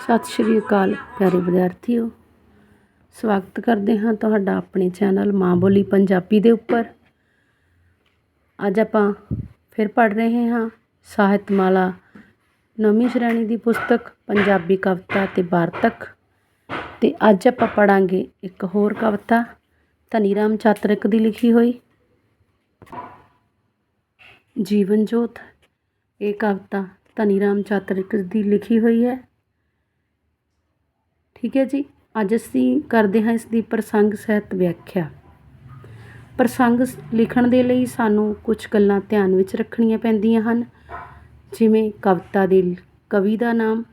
ਸਤਿ ਸ਼੍ਰੀ ਅਕਾਲ ਪਿਆਰੇ ਵਿਦਿਆਰਥੀਓ। ਸਵਾਗਤ ਕਰਦੇ ਹਾਂ ਤੁਹਾਡਾ ਆਪਣੇ ਚੈਨਲ ਮਾਂ ਬੋਲੀ ਪੰਜਾਬੀ ਦੇ ਉੱਪਰ। ਅੱਜ ਆਪਾਂ ਫਿਰ ਪੜ੍ਹ ਰਹੇ ਹਾਂ ਸਾਹਿਤਮਾਲਾ ਨਵੀਂ ਸ਼੍ਰੇਣੀ ਦੀ ਪੁਸਤਕ ਪੰਜਾਬੀ ਕਵਿਤਾ ਤੇ ਵਾਰਤਕ। ਤੇ ਅੱਜ ਆਪਾਂ ਪੜਾਂਗੇ ਇੱਕ ਹੋਰ ਕਵਿਤਾ, ਧਨੀ ਰਾਮ ਚਾਤਰਿਕ ਦੀ ਲਿਖੀ ਹੋਈ। ਜੀਵਨ ਜੋਤ, ਇਹ ਕਵਿਤਾ ਧਨੀ ਰਾਮ ਚਾਤਰਿਕ ਦੀ ਲਿਖੀ ਹੋਈ ਹੈ। ਠੀਕ ਹੈ ਜੀ? ਅੱਜ ਅਸੀਂ ਕਰਦੇ ਹਾਂ ਇਸ ਦੀ ਪ੍ਰਸੰਗ ਸਹਿਤ ਵਿਆਖਿਆ। ਪ੍ਰਸੰਗ ਸ- ਲਿਖਣ ਦੇ ਲਈ ਸਾਨੂੰ ਕੁਝ ਗੱਲਾਂ ਧਿਆਨ ਵਿੱਚ ਰੱਖਣੀਆਂ ਪੈਂਦੀਆਂ ਹਨ। ਜਿਵੇਂ ਕਵਿਤਾ ਦੇ ਲ- ਕਵੀ ਦਾ ਨਾਮ,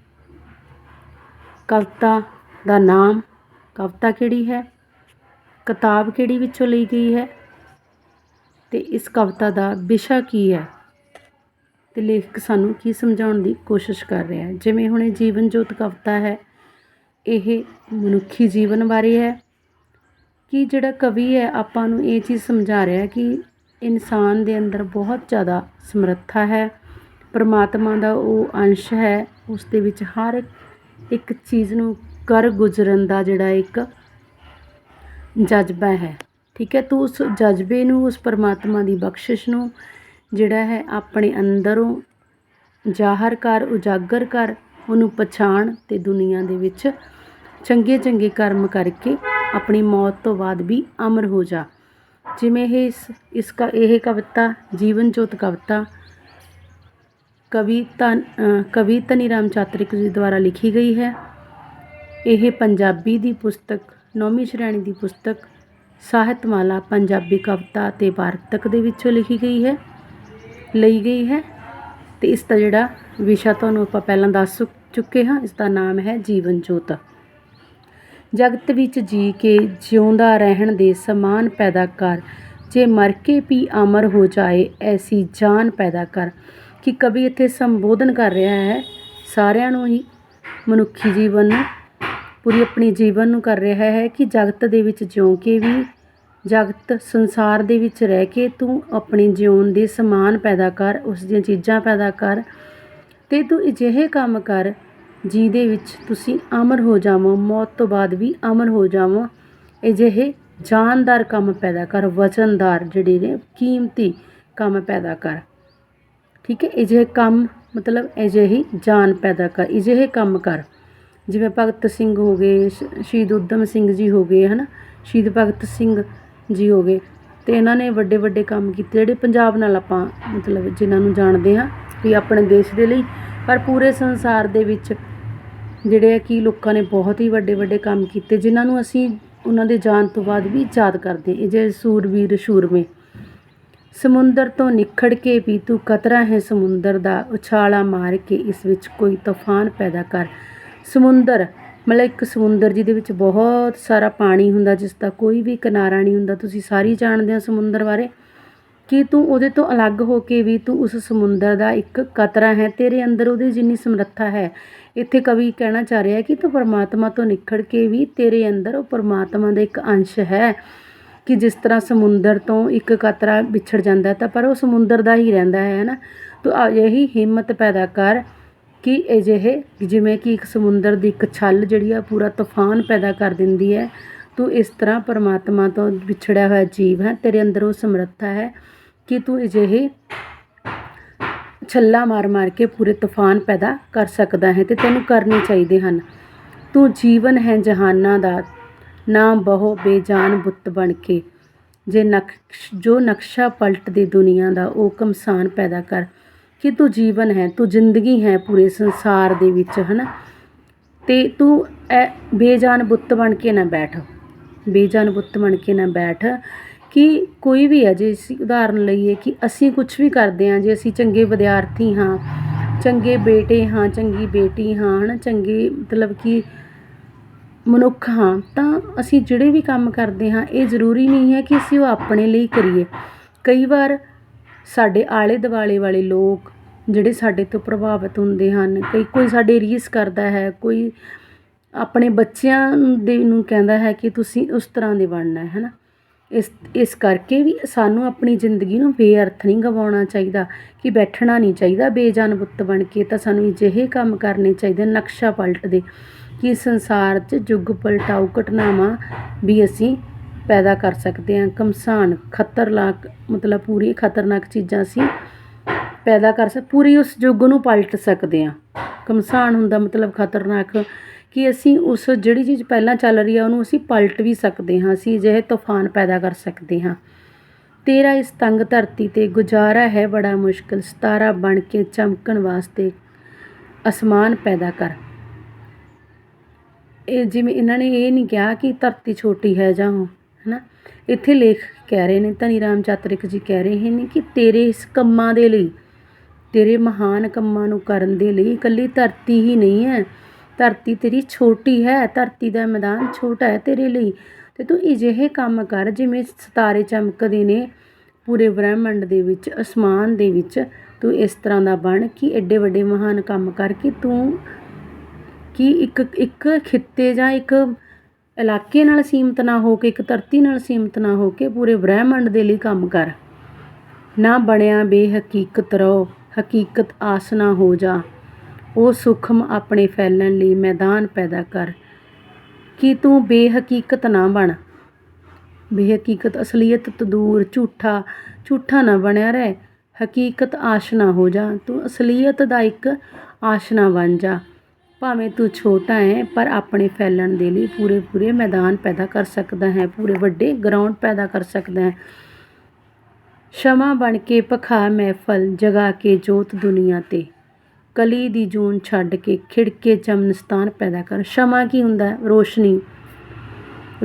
ਕਵਿਤਾ ਦਾ ਨਾਮ, ਕਵਿਤਾ ਕਿਹੜੀ ਹੈ, ਕਿਤਾਬ ਕਿਹੜੀ ਵਿੱਚੋਂ ਲਈ ਗਈ ਹੈ, ਤੇ ਇਸ ਕਵਿਤਾ ਦਾ ਵਿਸ਼ਾ ਕੀ ਹੈ? ਤੇ ਲੇਖਕ ਸਾਨੂੰ ਕੀ ਸਮਝਾਉਣ ਦੀ ਕੋਸ਼ਿਸ਼ ਕਰ ਰਿਹਾ ਹੈ? ਜਿਵੇਂ ਹੁਣ ਇਹ ਜੀਵਨ ਜੋਤ ਕਵਿਤਾ ਹੈ ਇਹ ਮਨੁੱਖੀ ਜੀਵਨ ਬਾਰੇ ਹੈ। ਕਿ ਜਿਹੜਾ ਕਵੀ ਹੈ, ਆਪਾਂ ਨੂੰ ਇਹ ਚੀਜ਼ ਸਮਝਾ ਰਿਹਾ ਕਿ ਇਨਸਾਨ ਦੇ ਅੰਦਰ ਬਹੁਤ ਜ਼ਿਆਦਾ ਸਮਰੱਥਾ ਹੈ। ਪਰਮਾਤਮਾ ਦਾ ਉਹ ਅੰਸ਼ ਹੈ ਉਸ ਦੇ ਵਿੱਚ ਹਰ ਇੱਕ ਚੀਜ਼ ਨੂੰ ਕਰ ਗੁਜ਼ਰਨ ਦਾ ਜਿਹੜਾ ਇੱਕ ਜਜ਼ਬਾ ਹੈ। ਠੀਕ ਹੈ, ਤੂੰ ਉਸ ਜਜ਼ਬੇ ਨੂੰ, ਉਸ ਪਰਮਾਤਮਾ ਦੀ ਬਖਸ਼ਿਸ਼ ਨੂੰ ਜਿਹੜਾ ਹੈ, ਆਪਣੇ ਅੰਦਰੋਂ ਜ਼ਾਹਰ ਕਰ, ਉਜਾਗਰ ਕਰ, ਉਹਨੂੰ ਪਛਾਣ ਤੇ ਦੁਨੀਆ ਦੇ ਵਿੱਚ ਚੰਗੇ ਚੰਗੇ ਕਰਮ ਕਰਕੇ ਆਪਣੀ ਮੌਤ ਤੋਂ ਬਾਅਦ ਵੀ ਅਮਰ ਹੋ ਜਾ। ਜਿਵੇਂ ਇਹ ਇਸ ਇਸ ਕ, ਇਹ ਕਵਿਤਾ, ਜੀਵਨ ਜੋਤ ਕਵਿਤਾ, ਕਵੀ ਧਨ ਕਵੀ ਧਨੀ ਰਾਮ ਚਾਤਰਿਕ ਜੀ ਦੁਆਰਾ ਲਿਖੀ ਗਈ ਹੈ। ਇਹ ਪੰਜਾਬੀ ਦੀ ਪੁਸਤਕ, ਨੌਵੀਂ ਸ਼੍ਰੇਣੀ ਦੀ ਪੁਸਤਕ, ਸਾਹਿਤਮਾਲਾ, ਪੰਜਾਬੀ ਕਵਿਤਾ ਤੇ ਵਾਰਤਕ ਦੇ ਵਿੱਚੋਂ ਲਿਖੀ ਗਈ ਹੈ, ਲਈ ਗਈ ਹੈ। ਤੇ ਇਸ ਦਾ ਜਿਹੜਾ ਵਿਸ਼ਾ ਤੁਹਾਨੂੰ ਆਪਾਂ ਪਹਿਲਾਂ ਦੱਸ ਚੁ- ਚੁੱਕੇ ਹਾਂ, ਇਸ ਦਾ ਨਾਮ ਹੈ ਜੀਵਨ ਜੋਤ। ਜਗਤ ਵਿੱਚ ਜੀ ਕੇ ਜਿਉਂਦਾ ਰਹਿਣ ਦੇ ਸਮਾਨ ਪੈਦਾ ਕਰ। ਜੇ ਮਰ ਕੇ ਵੀ ਅਮਰ ਹੋ ਜਾਏ, ਐਸੀ ਜਾਨ ਪੈਦਾ ਕਰ। ਕਿ ਕਵੀ ਇੱਥੇ ਸੰਬੋਧਨ ਕਰ ਰਿਹਾ ਹੈ, ਸਾਰਿਆਂ ਨੂੰ ਹੀ ਮਨੁੱਖੀ ਜੀਵਨ ਨੂੰ ਪੂਰੀ ਆਪਣੀ ਜੀਵਨ ਨੂੰ ਕਰ ਰਿਹਾ ਹੈ ਕਿ ਜਗਤ ਦੇ ਵਿੱਚ ਜਿਉਂ ਕੇ ਵੀ, ਜਗਤ ਸੰਸਾਰ ਦੇ ਵਿੱਚ ਰਹਿ ਕੇ ਤੂੰ ਆਪਣੀ ਜਿਉਣ ਦੇ ਸਮਾਨ ਪੈਦਾ ਕਰ, ਉਸ ਦੀਆਂ ਚੀਜ਼ਾਂ ਪੈਦਾ ਕਰ ਤੇ ਤੂੰ ਅਜਿਹੇ ਕੰਮ ਕਰ ਜਿਹਦੇ ਵਿੱਚ ਤੁਸੀਂ ਅਮਰ ਹੋ ਜਾਵੋ, ਮੌਤ ਤੋਂ ਬਾਅਦ ਵੀ ਅਮਰ ਹੋ ਜਾਵੋ। ਅਜਿਹੇ ਜਾਨਦਾਰ ਕੰਮ ਪੈਦਾ ਕਰ, ਵਚਨਦਾਰ ਜਿਹੜੇ ਨੇ, ਕੀਮਤੀ ਕੰਮ ਪੈਦਾ ਕਰ। ਠੀਕ ਹੈ? ਅਜਿਹੇ ਕੰਮ, ਮਤਲਬ ਅਜਿਹੀ ਜਾਨ ਪੈਦਾ ਕਰ, ਅਜਿਹੇ ਕੰਮ ਕਰ। ਜਿਵੇਂ ਭਗਤ ਸਿੰਘ ਹੋ ਗਏ, ਸ਼- ਸ਼ਹੀਦ ਊਧਮ ਸਿੰਘ ਜੀ ਹੋ ਗਏ, ਹਨਾ? ਸ਼ਹੀਦ ਭਗਤ ਸਿੰਘ ਜੀ ਹੋ ਗਏ। ਤੇ ਇਹਨਾਂ ਨੇ ਵੱਡੇ ਵੱਡੇ ਕੰਮ ਕੀਤੇ, ਜਿਹੜੇ ਪੰਜਾਬ ਨਾਲ ਆਪਾਂ, ਮਤਲਬ ਜਿਨ੍ਹਾਂ ਨੂੰ ਜਾਣਦੇ ਹਾਂ, ਵੀ ਆਪਣੇ ਦੇਸ਼ ਦੇ ਲਈ। ਪਰ ਪੂਰੇ ਸੰਸਾਰ ਦੇ ਵਿੱਚ ਜਿਹੜੇ ਆ ਕਿ ਲੋਕਾਂ ਨੇ ਬਹੁਤ ਹੀ ਵੱਡੇ ਵੱਡੇ ਕੰਮ ਕੀਤੇ, ਜਿਨ੍ਹਾਂ ਨੂੰ ਅਸੀਂ ਉਹਨਾਂ ਦੇ ਜਾਣ ਤੋਂ ਬਾਅਦ ਵੀ ਯਾਦ ਕਰਦੇ ਹਾਂ। ਇਹ ਜੇ ਸੂਰਵੀਰ ਸ਼ੂਰਮੇ। ਸਮੁੰਦਰ ਤੋਂ ਨਿਖੜ ਕੇ ਵੀ ਤੂੰ ਕਤਰਾ ਹੈ ਸਮੁੰਦਰ ਦਾ, ਉਛਾਲਾ ਮਾਰ ਕੇ ਇਸ ਵਿੱਚ ਕੋਈ ਤੂਫਾਨ ਪੈਦਾ ਕਰ। ਸਮੁੰਦਰ, ਮਤਲਬ ਇੱਕ ਸਮੁੰਦਰ ਜਿਹਦੇ ਵਿੱਚ ਬਹੁਤ ਸਾਰਾ ਪਾਣੀ ਹੁੰਦਾ, ਜਿਸ ਦਾ ਕੋਈ ਵੀ ਕਿਨਾਰਾ ਨਹੀਂ ਹੁੰਦਾ। ਤੁਸੀਂ ਸਾਰੀ ਜਾਣਦੇ ਹੋ ਸਮੁੰਦਰ ਬਾਰੇ। ਕਿ ਤੂੰ ਉਹਦੇ ਤੋਂ ਅਲੱਗ ਹੋ ਕੇ ਵੀ ਤੂੰ ਉਸ ਸਮੁੰਦਰ ਦਾ ਇੱਕ ਕਤਰਾ ਹੈ, ਤੇਰੇ ਅੰਦਰ ਉਹਦੀ ਜਿੰਨੀ ਸਮਰੱਥਾ ਹੈ। ਇੱਥੇ ਕਵੀ ਕਹਿਣਾ ਚਾਹ ਰਿਹਾ ਕਿ ਤੂੰ ਪਰਮਾਤਮਾ ਤੋਂ ਨਿਖੜ ਕੇ ਵੀ ਤੇਰੇ ਅੰਦਰ ਉਹ ਪਰਮਾਤਮਾ ਦਾ ਇੱਕ ਅੰਸ਼ ਹੈ ਕਿ ਜਿਸ ਤਰ੍ਹਾਂ ਸਮੁੰਦਰ ਤੋਂ ਇੱਕ ਕਤਰਾ ਵਿਛੜ ਜਾਂਦਾ ਤਾਂ ਪਰ ਉਹ ਸਮੁੰਦਰ ਦਾ ਹੀ ਰਹਿੰਦਾ ਹੈ ਨਾ? ਤੂੰ ਅਜਿਹੀ ਹਿੰਮਤ ਪੈਦਾ ਕਰ ਕਿ ਅਜਿਹੇ ਜਿਵੇਂ ਕਿ ਇੱਕ ਸਮੁੰਦਰ ਦੀ ਇੱਕ ਛੱਲ ਜਿਹੜੀ ਆ ਪੂਰਾ ਤੂਫਾਨ ਪੈਦਾ ਕਰ ਦਿੰਦੀ ਹੈ, ਤੂੰ ਇਸ ਤਰ੍ਹਾਂ ਪਰਮਾਤਮਾ ਤੋਂ ਵਿਛੜਿਆ ਹੋਇਆ ਜੀਵ ਹੈ, ਤੇਰੇ ਅੰਦਰ ਉਹ ਸਮਰੱਥਾ ਹੈ। ਕਿ ਤੂੰ ਅਜਿਹੇ ਛੱਲਾ ਮਾਰ ਮਾਰ ਕੇ ਪੂਰੇ ਤੂਫਾਨ ਪੈਦਾ ਕਰ ਸਕਦਾ ਹੈ ਤੇ ਤੈਨੂੰ ਕਰਨੇ ਚਾਹੀਦੇ ਹਨ। ਤੂੰ ਜੀਵਨ ਹੈ ਜਹਾਨਾਂ ਦਾ, ਨਾ ਬਹੁ ਬੇਜਾਨ ਬੁੱਤ ਬਣ ਕੇ। ਜੇ ਨਕਸ਼, ਜੋ ਨਕਸ਼ਾ ਪਲਟ ਦੇ ਦੁਨੀਆ ਦਾ, ਉਹ ਕਮਸਾਨ ਪੈਦਾ ਕਰ। ਕਿ ਤੂੰ ਜੀਵਨ ਹੈ, ਤੂੰ ਜ਼ਿੰਦਗੀ ਹੈ ਪੂਰੇ ਸੰਸਾਰ ਦੇ ਵਿੱਚ, ਹਨਾ? ਤੇ ਤੂੰ ਇਹ ਬੇਜਾਨ ਬੁੱਤ ਬਣ ਕੇ ਨਾ ਬੈਠ। ਬੇਜਾਨ ਬੁੱਤ ਬਣ ਕੇ ਨਾ ਬੈਠ। ਕਿ ਕੋਈ ਵੀ ਹੈ ਜੇ ਅਸੀਂ ਉਦਾਹਰਨ ਲਈਏ ਕਿ ਅਸੀਂ ਕੁਛ ਵੀ ਕਰਦੇ ਹਾਂ, ਜੇ ਅਸੀਂ ਚੰਗੇ ਵਿਦਿਆਰਥੀ ਹਾਂ, ਚੰਗੇ ਬੇਟੇ ਹਾਂ, ਚੰਗੀ ਬੇਟੀ ਹਾਂ ਹੈ ਨਾ ਚੰਗੇ ਮਤਲਬ ਕਿ ਮਨੁੱਖ ਹਾਂ, ਤਾਂ ਅਸੀਂ ਜਿਹੜੇ ਵੀ ਕੰਮ ਕਰਦੇ ਹਾਂ, ਇਹ ਜ਼ਰੂਰੀ ਨਹੀਂ ਹੈ ਕਿ ਅਸੀਂ ਉਹ ਆਪਣੇ ਲਈ ਕਰੀਏ। ਕਈ ਵਾਰ ਸਾਡੇ ਆਲੇ ਦੁਆਲੇ ਵਾਲੇ ਲੋਕ ਜਿਹੜੇ ਸਾਡੇ ਤੋਂ ਪ੍ਰਭਾਵਿਤ ਹੁੰਦੇ ਹਨ, ਕਈ, ਕੋਈ ਸਾਡੇ ਰੀਸ ਕਰਦਾ ਹੈ, ਕੋਈ ਆਪਣੇ ਬੱਚਿਆਂ ਦੇ ਨੂੰ ਕਹਿੰਦਾ ਹੈ ਕਿ ਤੁਸੀਂ ਉਸ ਤਰ੍ਹਾਂ ਦੇ ਬਣਨਾ ਹੈ ਨਾ ਇਸ ਇਸ ਕਰਕੇ ਵੀ ਸਾਨੂੰ ਆਪਣੀ ਜ਼ਿੰਦਗੀ ਨੂੰ ਬੇਅਰਥ ਨਹੀਂ ਗਵਾਉਣਾ ਚਾਹੀਦਾ ਕਿ ਬੈਠਣਾ ਨਹੀਂ ਚਾਹੀਦਾ, ਬੇਜਾਨ ਬੁੱਤ ਬਣ ਕੇ ਤਾਂ ਸਾਨੂੰ ਅਜਿਹੇ ਕੰਮ ਕਰਨੇ ਚਾਹੀਦੇ, ਨਕਸ਼ਾ ਪਲਟਦੇ ਕਿ ਸੰਸਾਰ 'ਚ ਯੁੱਗ ਪਲਟਾਊ ਘਟਨਾਵਾਂ ਵੀ ਅਸੀਂ ਪੈਦਾ ਕਰ ਸਕਦੇ ਹਾਂ। ਘਮਸਾਨ ਖਤਰਨਾਕ, ਮਤਲਬ ਪੂਰੀ ਖਤਰਨਾਕ ਚੀਜ਼ਾਂ ਅਸੀਂ ਪੈਦਾ ਕਰ ਸਕ, ਪੂਰੀ ਉਸ ਯੁੱਗ ਨੂੰ ਪਲਟ ਸਕਦੇ ਹਾਂ। ਘਮਸਾਨ ਹੁੰਦਾ ਮਤਲਬ ਖਤਰਨਾਕ ਕਿ ਅਸੀਂ ਉਸ ਜਿਹੜੀ ਚੀਜ਼ ਪਹਿਲਾਂ ਚੱਲ ਰਹੀ ਆ, ਉਹਨੂੰ ਅਸੀਂ ਪਲਟ ਵੀ ਸਕਦੇ ਹਾਂ, ਅਸੀਂ ਅਜਿਹੇ ਤੂਫਾਨ ਪੈਦਾ ਕਰ ਸਕਦੇ ਹਾਂ। ਤੇਰਾ ਇਸ ਤੰਗ ਧਰਤੀ ਤੇ ਗੁਜ਼ਾਰਾ ਹੈ ਬੜਾ ਮੁਸ਼ਕਲ, ਸਿਤਾਰਾ ਬਣ ਕੇ ਚਮਕਣ ਵਾਸਤੇ ਅਸਮਾਨ ਪੈਦਾ ਕਰ। ਇਹ ਜਿਵੇਂ ਇਹਨਾਂ ਨੇ ਇਹ ਨਹੀਂ ਕਿਹਾ ਕਿ ਧਰਤੀ ਛੋਟੀ ਹੈ ਜਾਂ ਉਹ, ਹਨਾ? ਇੱਥੇ ਲੇਖ ਕਹਿ ਰਹੇ ਨੇ, ਧਨੀ ਰਾਮ ਚਾਤਰਿਕ ਜੀ ਕਹਿ ਰਹੇ ਨੇ ਕਿ ਤੇਰੇ ਇਸ ਕੰਮਾਂ ਦੇ ਲਈ, ਤੇਰੇ ਮਹਾਨ ਕੰਮਾਂ ਨੂੰ ਕਰਨ ਦੇ ਲਈ ਇਕੱਲੀ ਧਰਤੀ ਹੀ ਨਹੀਂ ਹੈ। ਧਰਤੀ ਤੇਰੀ ਛੋਟੀ ਹੈ, ਧਰਤੀ ਦਾ ਮੈਦਾਨ ਛੋਟਾ ਹੈ ਤੇਰੇ ਲਈ। ਅਤੇ ਤੂੰ ਅਜਿਹੇ ਕੰਮ ਕਰ ਜਿਵੇਂ ਸਿਤਾਰੇ ਚਮਕਦੇ ਨੇ ਪੂਰੇ ਬ੍ਰਹਿਮੰਡ ਦੇ ਵਿੱਚ, ਅਸਮਾਨ ਦੇ ਵਿੱਚ। ਤੂੰ ਇਸ ਤਰ੍ਹਾਂ ਦਾ ਬਣ ਕਿ ਐਡੇ ਵੱਡੇ ਮਹਾਨ ਕੰਮ ਕਰਕੇ ਤੂੰ ਕਿ ਇੱਕ ਇੱਕ ਖਿੱਤੇ ਜਾਂ ਇੱਕ ਇਲਾਕੇ ਨਾਲ ਸੀਮਤ ਨਾ ਹੋ ਕੇ, ਇੱਕ ਧਰਤੀ ਨਾਲ ਸੀਮਤ ਨਾ ਹੋ ਕੇ ਪੂਰੇ ਬ੍ਰਹਿਮੰਡ ਦੇ ਲਈ ਕੰਮ ਕਰ। ਨਾ ਬਣਿਆ ਬੇਹਕੀਕਤ ਰਹੋ, ਹਕੀਕਤ ਆਸ ਨਾ ਹੋ ਜਾ। ਉਹ ਸੂਖਮ ਆਪਣੇ ਫੈਲਣ ਲਈ ਮੈਦਾਨ ਪੈਦਾ ਕਰ। ਕਿ ਤੂੰ ਬੇਹਕੀਕਤ ਨਾ ਬਣ। ਬੇਹਕੀਕਤ ਅਸਲੀਅਤ ਤੋਂ ਦੂਰ ਝੂਠਾ ਝੂਠਾ ਨਾ ਬਣਿਆ ਰਹਿ। ਹਕੀਕਤ ਆਸ਼ਨਾ ਹੋ ਜਾ। ਤੂੰ ਅਸਲੀਅਤ ਦਾ ਇੱਕ ਆਸ਼ਨਾ ਬਣ ਜਾ। ਭਾਵੇਂ ਤੂੰ ਛੋਟਾ ਹੈ ਪਰ ਆਪਣੇ ਫੈਲਣ ਦੇ ਲਈ ਪੂਰੇ ਪੂਰੇ ਮੈਦਾਨ ਪੈਦਾ ਕਰ ਸਕਦਾ ਹੈ। ਪੂਰੇ ਵੱਡੇ ਗਰਾਊਂਡ ਪੈਦਾ ਕਰ ਸਕਦਾ ਹੈ। ਸ਼ਮਾ ਬਣ ਕੇ ਪਖਾ ਮਹਿਫਲ, ਜਗਾ ਕੇ ਜੋਤ ਦੁਨੀਆ ਤੇ। ਕਲੀ ਦੀ ਜੂਨ ਛੱਡ ਕੇ ਖਿੜਕੇ ਚਮਨਸਤਾਨ ਪੈਦਾ ਕਰ ਸ਼ਮਾ ਕੀ ਹੁੰਦਾ? ਰੋਸ਼ਨੀ।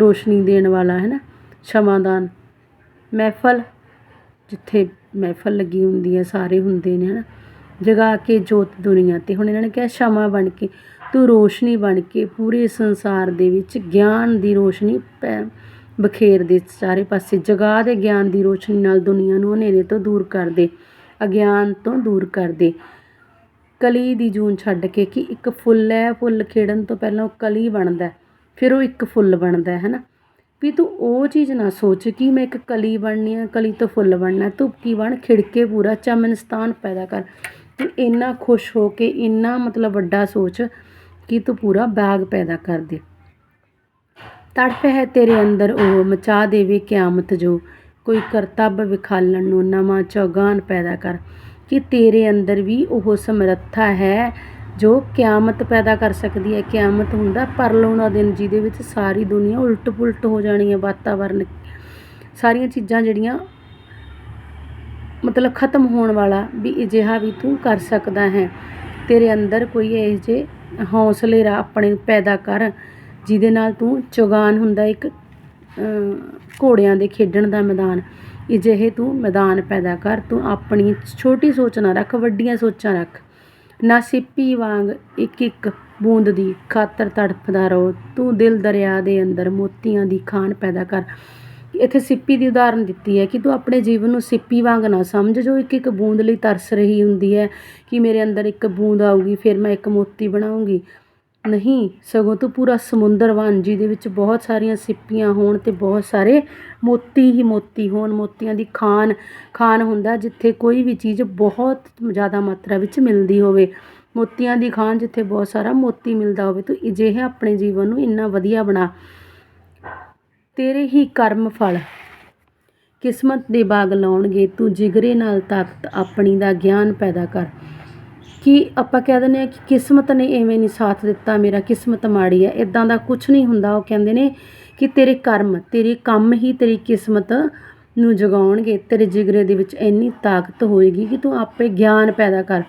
ਰੋਸ਼ਨੀ ਦੇਣ ਵਾਲਾ, ਹੈ ਨਾ? ਸ਼ਮਾਦਾਨ। ਮਹਿਫਲ, ਜਿੱਥੇ ਮਹਿਫਲ ਲੱਗੀ ਹੁੰਦੀ ਹੈ, ਸਾਰੇ ਹੁੰਦੇ ਨੇ, ਹੈ ਨਾ? ਜਗਾ ਕੇ ਜੋਤ ਦੁਨੀਆ ਤੇ। ਹੁਣ ਇਹਨਾਂ ਨੇ ਕਿਹਾ, ਸ਼ਮਾ ਬਣ ਕੇ, ਤੂੰ ਰੋਸ਼ਨੀ ਬਣ ਕੇ ਪੂਰੇ ਸੰਸਾਰ ਦੇ ਵਿੱਚ ਗਿਆਨ ਦੀ ਰੋਸ਼ਨੀ ਪੈ, ਬਖੇਰ ਦੇ ਸਾਰੇ ਪਾਸੇ। ਜਗਾ ਦੇ ਗਿਆਨ ਦੀ ਰੋਸ਼ਨੀ ਨਾਲ ਦੁਨੀਆ ਨੂੰ ਹਨੇਰੇ ਤੋਂ ਦੂਰ ਕਰ ਦੇ। ਅਗਿਆਨ ਤੋਂ ਦੂਰ ਕਰ ਦੇ। ਕਲੀ ਦੀ ਜੂਨ ਛੱਡ ਕੇ ਕਿ ਇੱਕ ਫੁੱਲ ਹੈ, ਫੁੱਲ ਖਿੜਨ ਤੋਂ ਪਹਿਲਾਂ ਉਹ ਕਲੀ ਬਣਦਾ ਫਿਰ ਉਹ ਇੱਕ ਫੁੱਲ ਬਣਦਾ ਹੈ ਨਾ ਵੀ ਤੂੰ ਉਹ ਚੀਜ਼ ਨਾ ਸੋਚ ਕਿ ਮੈਂ ਇੱਕ ਕਲੀ ਬਣਨੀ ਆ, ਕਲੀ ਤੋਂ ਫੁੱਲ ਬਣਨਾ ਤੂੰ ਕੀ ਬਣ? ਖਿੜਕੇ ਪੂਰਾ ਚਮਨਸਤਾਨ ਪੈਦਾ ਕਰ। ਤੂੰ ਇੰਨਾ ਖੁਸ਼ ਹੋ ਕੇ, ਇੰਨਾ ਮਤਲਬ ਵੱਡਾ ਸੋਚ ਕਿ ਤੂੰ ਪੂਰਾ ਬਾਗ ਪੈਦਾ ਕਰ ਦੇ। ਤੜਫ ਹੈ ਤੇਰੇ ਅੰਦਰ ਉਹ, ਮਚਾ ਦੇਵੇ ਕਿਆਮਤ ਜੋ। ਕੋਈ ਕਰਤੱਵ ਵਿਖਾਲਣ ਨੂੰ ਨਵਾਂ ਚੌਗਾਨ ਪੈਦਾ ਕਰ। ਕਿ ਤੇਰੇ ਅੰਦਰ ਵੀ ਉਹ ਸਮਰੱਥਾ ਹੈ ਜੋ ਕਿਆਮਤ ਪੈਦਾ ਕਰ ਸਕਦੀ ਹੈ। ਕਿਆਮਤ ਹੁੰਦਾ ਪਰਲੋਂ ਦਾ ਦਿਨ, ਜਿਹਦੇ ਵਿੱਚ ਸਾਰੀ ਦੁਨੀਆ ਉਲਟ ਪੁਲਟ ਹੋ ਜਾਣੀ ਹੈ, ਵਾਤਾਵਰਨ, ਸਾਰੀਆਂ ਚੀਜ਼ਾਂ ਜਿਹੜੀਆਂ ਮਤਲਬ ਖਤਮ ਹੋਣ ਵਾਲਾ ਵੀ ਅਜਿਹਾ ਵੀ ਤੂੰ ਕਰ ਸਕਦਾ ਹੈ। ਤੇਰੇ ਅੰਦਰ ਕੋਈ ਇਹੋ ਜਿਹੇ ਹੌਸਲੇ ਰਾ ਆਪਣੇ ਪੈਦਾ ਕਰ, ਜਿਹਦੇ ਨਾਲ ਤੂੰ ਚੁਗਾਨ ਹੁੰਦਾ ਇੱਕ ਘੋੜਿਆਂ ਦੇ ਖੇਡਣ ਦਾ ਮੈਦਾਨ। ਅਜਿਹੇ ਤੂੰ ਮੈਦਾਨ ਪੈਦਾ ਕਰ, ਤੂੰ ਆਪਣੀ ਛੋਟੀ ਸੋਚ ਨਾ ਰੱਖ, ਵੱਡੀਆਂ ਸੋਚਾਂ ਰੱਖ। ਨਾ ਸਿੱਪੀ ਵਾਂਗ ਇੱਕ ਇੱਕ ਬੂੰਦ ਦੀ ਖਾਤਰ ਤੜਫਦਾ ਰਹੋ। ਤੂੰ ਦਿਲ ਦਰਿਆ ਦੇ ਅੰਦਰ ਮੋਤੀਆਂ ਦੀ ਖਾਨ ਪੈਦਾ ਕਰ। ਇੱਥੇ ਸਿੱਪੀ ਦੀ ਉਦਾਹਰਨ ਦਿੱਤੀ ਹੈ ਕਿ ਤੂੰ ਆਪਣੇ ਜੀਵਨ ਨੂੰ ਸਿੱਪੀ ਵਾਂਗ ਨਾ ਸਮਝ। ਜੋ ਇੱਕ ਇੱਕ ਬੂੰਦ ਲਈ ਤਰਸ ਰਹੀ ਹੁੰਦੀ ਹੈ ਕਿ ਮੇਰੇ ਅੰਦਰ ਇੱਕ ਬੂੰਦ ਆਊਗੀ, ਫਿਰ ਮੈਂ ਇੱਕ ਮੋਤੀ ਬਣਾਉਂਗੀ। ਨਹੀਂ, ਸਗੋਂ ਤੂੰ ਪੂਰਾ ਸਮੁੰਦਰ ਬਣ ਜਿਹਦੇ ਵਿੱਚ ਬਹੁਤ ਸਾਰੀਆਂ ਸਿੱਪੀਆਂ ਹੋਣ ਅਤੇ ਬਹੁਤ ਸਾਰੇ ਮੋਤੀ ਹੀ ਮੋਤੀ ਹੋਣ, ਮੋਤੀਆਂ ਦੀ ਖਾਨ ਖਾਨ ਹੁੰਦਾ ਜਿੱਥੇ ਕੋਈ ਵੀ ਚੀਜ਼ ਬਹੁਤ ਜ਼ਿਆਦਾ ਮਾਤਰਾ ਵਿੱਚ ਮਿਲਦੀ ਹੋਵੇ। ਮੋਤੀਆਂ ਦੀ ਖਾਨ, ਜਿੱਥੇ ਬਹੁਤ ਸਾਰਾ ਮੋਤੀ ਮਿਲਦਾ ਹੋਵੇ, ਤੂੰ ਅਜਿਹੇ ਆਪਣੇ ਜੀਵਨ ਨੂੰ ਇੰਨਾ ਵਧੀਆ ਬਣਾ। ਤੇਰੇ ਹੀ ਕਰਮ ਫਲ। ਕਿਸਮਤ ਦੇ ਬਾਗ ਲਾਉਣਗੇ, ਤੂੰ ਜਿਗਰੇ ਨਾਲ ਤਾਕਤ ਆਪਣੀ ਦਾ ਗਿਆਨ ਪੈਦਾ ਕਰ। ਕਿ ਆਪਾਂ ਕਹਿ ਦਿੰਦੇ ਆ ਕਿ ਕਿਸਮਤ ਨੇ ਐਵੇਂ ਨਹੀਂ ਸਾਥ ਦਿੱਤਾ ਮੇਰਾ, ਕਿਸਮਤ ਮਾੜੀ ਹੈ। ਇਦਾਂ ਦਾ ਕੁਝ ਨਹੀਂ ਹੁੰਦਾ। ਉਹ ਕਹਿੰਦੇ ਨੇ ਕਿ ਤੇਰੇ ਕਰਮ, ਤੇਰੇ ਕੰਮ ਹੀ ਤੇਰੀ ਕਿਸਮਤ ਨੂੰ ਜਗਾਉਣਗੇ। ਤੇਰੇ ਜਿਗਰੇ ਦੇ ਵਿੱਚ ਇੰਨੀ ਤਾਕਤ ਹੋਏਗੀ ਕਿ ਤੂੰ ਆਪੇ ਗਿਆਨ ਪੈਦਾ ਕਰ।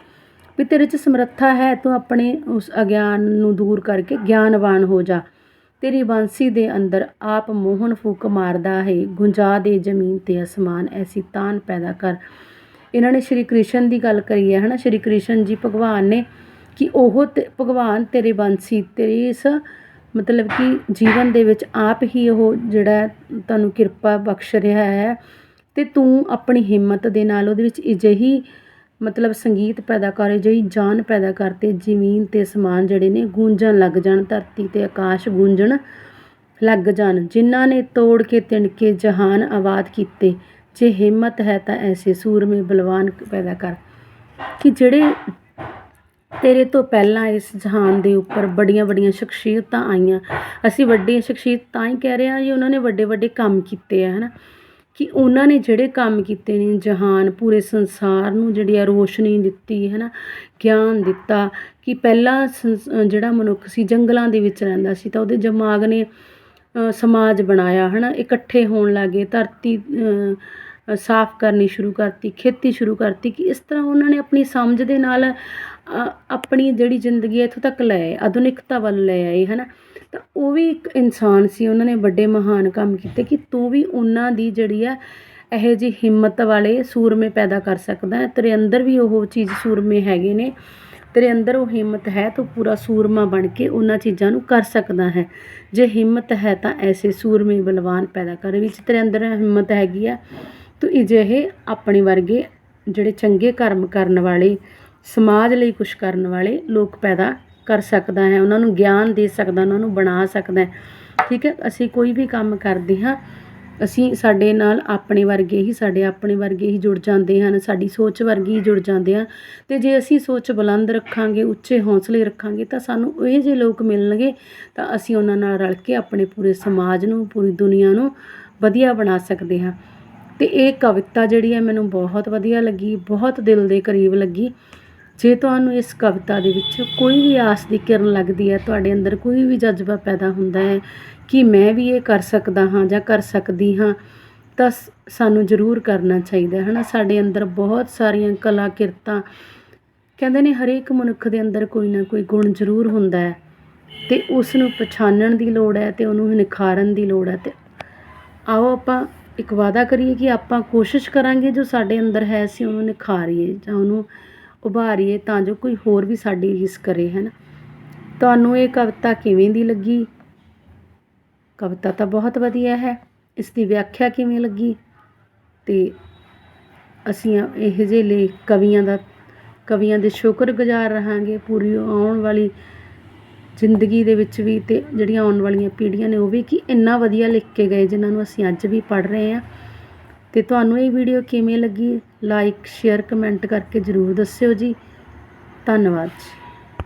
ਵੀ ਤੇਰੇ 'ਚ ਸਮਰੱਥਾ ਹੈ, ਤੂੰ ਆਪਣੇ ਉਸ ਅਗਿਆਨ ਨੂੰ ਦੂਰ ਕਰਕੇ ਗਿਆਨਵਾਨ ਹੋ ਜਾ। ਤੇਰੀ ਬਾਂਸੀ ਦੇ ਅੰਦਰ ਆਪ ਮੋਹਨ ਫੂਕ ਮਾਰਦਾ ਹੈ। ਗੁੰਜਾ ਦੇ ਜ਼ਮੀਨ ਤੇ ਅਸਮਾਨ ਐਸੀ ਤਾਨ ਪੈਦਾ ਕਰ। ਇਹਨਾਂ ਨੇ ਸ਼੍ਰੀ ਕ੍ਰਿਸ਼ਨ ਦੀ ਗੱਲ ਕਰੀ ਹੈ ਨਾ ਸ਼੍ਰੀ ਕ੍ਰਿਸ਼ਨ ਜੀ ਭਗਵਾਨ ਨੇ ਕਿ ਉਹ ਤੇ ਭਗਵਾਨ ਤੇਰੇ ਬੰਸੀ, ਤੇਰੀ ਇਸ ਮਤਲਬ ਕਿ ਜੀਵਨ ਦੇ ਵਿੱਚ ਆਪ ਹੀ ਉਹ ਜਿਹੜਾ ਤੁਹਾਨੂੰ ਕਿਰਪਾ ਬਖਸ਼ ਰਿਹਾ ਹੈ ਅਤੇ ਤੂੰ ਆਪਣੀ ਹਿੰਮਤ ਦੇ ਨਾਲ ਉਹਦੇ ਵਿੱਚ ਅਜਿਹੀ ਮਤਲਬ ਸੰਗੀਤ ਪੈਦਾ ਕਰ, ਅਜਿਹੀ ਜਾਨ ਪੈਦਾ ਕਰ ਅਤੇ ਜ਼ਮੀਨ ਅਤੇ ਅਸਮਾਨ ਜਿਹੜੇ ਨੇ ਗੂੰਜਣ ਲੱਗ ਜਾਣ, ਧਰਤੀ ਅਤੇ ਆਕਾਸ਼ ਗੂੰਜਣ ਲੱਗ ਜਾਣ, ਜਿਨ੍ਹਾਂ ਨੇ ਤੋੜ ਕੇ ਤਿਣਕੇ ਜਹਾਨ ਆਬਾਦ ਕੀਤੇ। ਜੇ ਹਿੰਮਤ ਹੈ ਤਾਂ ਐਸੇ ਸੂਰਮੇ ਬਲਵਾਨ ਪੈਦਾ ਕਰ। ਕਿ ਜਿਹੜੇ ਤੇਰੇ ਤੋਂ ਪਹਿਲਾਂ ਇਸ ਜਹਾਨ ਦੇ ਉੱਪਰ ਬੜੀਆਂ ਬੜੀਆਂ ਸ਼ਖਸੀਅਤਾਂ ਆਈਆਂ। ਅਸੀਂ ਵੱਡੀਆਂ ਸ਼ਖਸੀਅਤ ਤਾਂ ਹੀ ਕਹਿ ਰਹੇ ਹਾਂ, ਜੀ ਉਹਨਾਂ ਨੇ ਵੱਡੇ ਵੱਡੇ ਕੰਮ ਕੀਤੇ ਆ ਹੈ ਨਾ ਕਿ ਉਹਨਾਂ ਨੇ ਜਿਹੜੇ ਕੰਮ ਕੀਤੇ ਨੇ, ਜਹਾਨ ਪੂਰੇ ਸੰਸਾਰ ਨੂੰ ਜਿਹੜੀ ਆ ਰੋਸ਼ਨੀ ਦਿੱਤੀ ਹੈ ਨਾ ਗਿਆਨ ਦਿੱਤਾ। ਕਿ ਪਹਿਲਾਂ ਸੰਸ- ਜਿਹੜਾ ਮਨੁੱਖ ਸੀ, ਜੰਗਲਾਂ ਦੇ ਵਿੱਚ ਰਹਿੰਦਾ ਸੀ, ਤਾਂ ਉਹਦੇ ਦਿਮਾਗ ਨੇ ਸਮਾਜ ਬਣਾਇਆ ਹੈ ਨਾ ਇਕੱਠੇ ਹੋਣ ਲੱਗ ਗਏ ਧਰਤੀ ਸਾਫ਼ ਕਰਨੀ ਸ਼ੁਰੂ ਕਰਤੀ, ਖੇਤੀ ਸ਼ੁਰੂ ਕਰਤੀ ਕਿ ਇਸ ਤਰ੍ਹਾਂ ਉਹਨਾਂ ਨੇ ਆਪਣੀ ਸਮਝ ਦੇ ਨਾਲ ਆਪਣੀ ਜਿਹੜੀ ਜ਼ਿੰਦਗੀ ਹੈ ਇੱਥੋਂ ਤੱਕ ਲੈ ਆਏ, ਆਧੁਨਿਕਤਾ ਵੱਲ ਲੈ ਆਏ ਹੈ ਨਾ ਤਾਂ ਉਹ ਵੀ ਇੱਕ ਇਨਸਾਨ ਸੀ, ਉਹਨਾਂ ਨੇ ਵੱਡੇ ਮਹਾਨ ਕੰਮ ਕੀਤੇ ਕਿ ਤੂੰ ਵੀ ਉਹਨਾਂ ਦੀ ਜਿਹੜੀ ਆ ਇਹੋ ਜਿਹੀ ਹਿੰਮਤ ਵਾਲੇ ਸੂਰਮੇ ਪੈਦਾ ਕਰ ਸਕਦਾ ਹੈ। ਤੇਰੇ ਅੰਦਰ ਵੀ ਉਹ ਚੀਜ਼ ਸੂਰਮੇ ਹੈਗੇ ਨੇ। ਤੇਰੇ ਅੰਦਰ ਉਹ ਹਿੰਮਤ ਹੈ, ਤੂੰ ਪੂਰਾ ਸੂਰਮਾ ਬਣ ਕੇ ਉਹਨਾਂ ਚੀਜ਼ਾਂ ਨੂੰ ਕਰ ਸਕਦਾ ਹੈ। ਜੇ ਹਿੰਮਤ ਹੈ ਤਾਂ ਐਸੇ ਸੂਰਮੇ ਬਲਵਾਨ ਪੈਦਾ ਕਰ। ਵਿੱਚ ਤੇਰੇ ਅੰਦਰ ਹਿੰਮਤ ਹੈਗੀ ਆ, ਤੂੰ ਅਜਿਹੇ ਆਪਣੇ ਵਰਗੇ ਜਿਹੜੇ ਚੰਗੇ ਕਰਮ ਕਰਨ ਵਾਲੇ, ਸਮਾਜ ਲਈ ਕੁਝ ਕਰਨ ਵਾਲੇ ਲੋਕ ਪੈਦਾ ਕਰ ਸਕਦਾ ਹੈ। ਉਹਨਾਂ ਨੂੰ ਗਿਆਨ ਦੇ ਸਕਦਾ, ਉਹਨਾਂ ਨੂੰ ਬਣਾ ਸਕਦਾ ਠੀਕ ਹੈ, ਅਸੀਂ ਕੋਈ ਵੀ ਕੰਮ ਕਰਦੇ ਹਾਂ ਅਸੀਂ ਸਾਡੇ ਨਾਲ ਆਪਣੇ ਵਰਗੇ ਹੀ, ਸਾਡੇ ਆਪਣੇ ਵਰਗੇ ਹੀ ਜੁੜ ਜਾਂਦੇ ਹਨ, ਸਾਡੀ ਸੋਚ ਵਰਗੀ ਹੀ ਜੁੜ ਜਾਂਦੇ ਆ ਅਤੇ ਜੇ ਅਸੀਂ ਸੋਚ ਬੁਲੰਦ ਰੱਖਾਂਗੇ, ਉੱਚੇ ਹੌਸਲੇ ਰੱਖਾਂਗੇ, ਤਾਂ ਸਾਨੂੰ ਇਹ ਜਿਹੇ ਲੋਕ ਮਿਲਣਗੇ, ਤਾਂ ਅਸੀਂ ਉਹਨਾਂ ਨਾਲ ਰਲ ਕੇ ਆਪਣੇ ਪੂਰੇ ਸਮਾਜ ਨੂੰ, ਪੂਰੀ ਦੁਨੀਆ ਨੂੰ ਵਧੀਆ ਬਣਾ ਸਕਦੇ ਹਾਂ। ਅਤੇ ਇਹ ਕਵਿਤਾ ਜਿਹੜੀ ਹੈ ਮੈਨੂੰ ਬਹੁਤ ਵਧੀਆ ਲੱਗੀ, ਬਹੁਤ ਦਿਲ ਦੇ ਕਰੀਬ ਲੱਗੀ। ਜੇ ਤੁਹਾਨੂੰ ਇਸ ਕਵਿਤਾ ਦੇ ਵਿੱਚ ਕੋਈ ਵੀ ਆਸ ਦੀ ਕਿਰਨ ਲੱਗਦੀ ਹੈ, ਤੁਹਾਡੇ ਅੰਦਰ ਕੋਈ ਵੀ ਜਜ਼ਬਾ ਪੈਦਾ ਹੁੰਦਾ ਹੈ ਕਿ ਮੈਂ ਵੀ ਇਹ ਕਰ ਸਕਦਾ ਹਾਂ ਜਾਂ ਕਰ ਸਕਦੀ ਹਾਂ, ਤਾਂ ਸਾਨੂੰ ਜ਼ਰੂਰ ਕਰਨਾ ਚਾਹੀਦਾ ਹੈ ਨਾ ਸਾਡੇ ਅੰਦਰ ਬਹੁਤ ਸਾਰੀਆਂ ਕਲਾ ਕਿਰਤਾਂ, ਕਹਿੰਦੇ ਨੇ ਹਰੇਕ ਮਨੁੱਖ ਦੇ ਅੰਦਰ ਕੋਈ ਨਾ ਕੋਈ ਗੁਣ ਜ਼ਰੂਰ ਹੁੰਦਾ ਹੈ ਅਤੇ ਉਸ ਨੂੰ ਪਛਾਣਨ ਦੀ ਲੋੜ ਹੈ ਅਤੇ ਉਹਨੂੰ ਨਿਖਾਰਨ ਦੀ ਲੋੜ ਹੈ ਅਤੇ ਆਓ ਆਪਾਂ ਇੱਕ ਵਾਅਦਾ ਕਰੀਏ ਕਿ ਆਪਾਂ ਕੋਸ਼ਿਸ਼ ਕਰਾਂਗੇ ਜੋ ਸਾਡੇ ਅੰਦਰ ਹੈ ਅਸੀਂ ਉਹਨੂੰ ਨਿਖਾਰੀਏ ਜਾਂ ਉਹਨੂੰ ਉਭਾਰੀਏ ਤਾਂ ਜੋ ਕੋਈ ਹੋਰ ਵੀ ਸਾਡੀ ਰੀਸ ਕਰੇ ਹੈ ਨਾ ਤੁਹਾਨੂੰ ਇਹ ਕਵਿਤਾ ਕਿਵੇਂ ਦੀ ਲੱਗੀ? ਕਵਿਤਾ ਤਾਂ ਬਹੁਤ ਵਧੀਆ ਹੈ। ਇਸ ਦੀ ਵਿਆਖਿਆ ਕਿਵੇਂ ਲੱਗੀ? ਅਤੇ ਅਸੀਂ ਇਹੋ ਜਿਹੇ ਲੇਖ ਕਵੀਆਂ ਦਾ, ਕਵੀਆਂ ਦੇ ਸ਼ੁਕਰਗੁਜ਼ਾਰ ਰਹਾਂਗੇ ਪੂਰੀ ਆਉਣ ਵਾਲੀ ਜ਼ਿੰਦਗੀ ਦੇ ਵਿੱਚ ਵੀ ਅਤੇ ਜਿਹੜੀਆਂ ਆਉਣ ਵਾਲੀਆਂ ਪੀੜ੍ਹੀਆਂ ਨੇ ਉਹ ਵੀ ਕਿ ਇੰਨਾ ਵਧੀਆ ਲਿਖ ਕੇ ਗਏ ਜਿਨ੍ਹਾਂ ਨੂੰ ਅਸੀਂ ਅੱਜ ਵੀ ਪੜ੍ਹ ਰਹੇ ਹਾਂ। ਅਤੇ ਤੁਹਾਨੂੰ ਇਹ ਵੀਡੀਓ ਕਿਵੇਂ ਲੱਗੀ? ਲਾਈਕ, ਸ਼ੇਅਰ, ਕਮੈਂਟ ਕਰਕੇ ਜ਼ਰੂਰ ਦੱਸਿਓ ਜੀ। ਧੰਨਵਾਦ ਜੀ।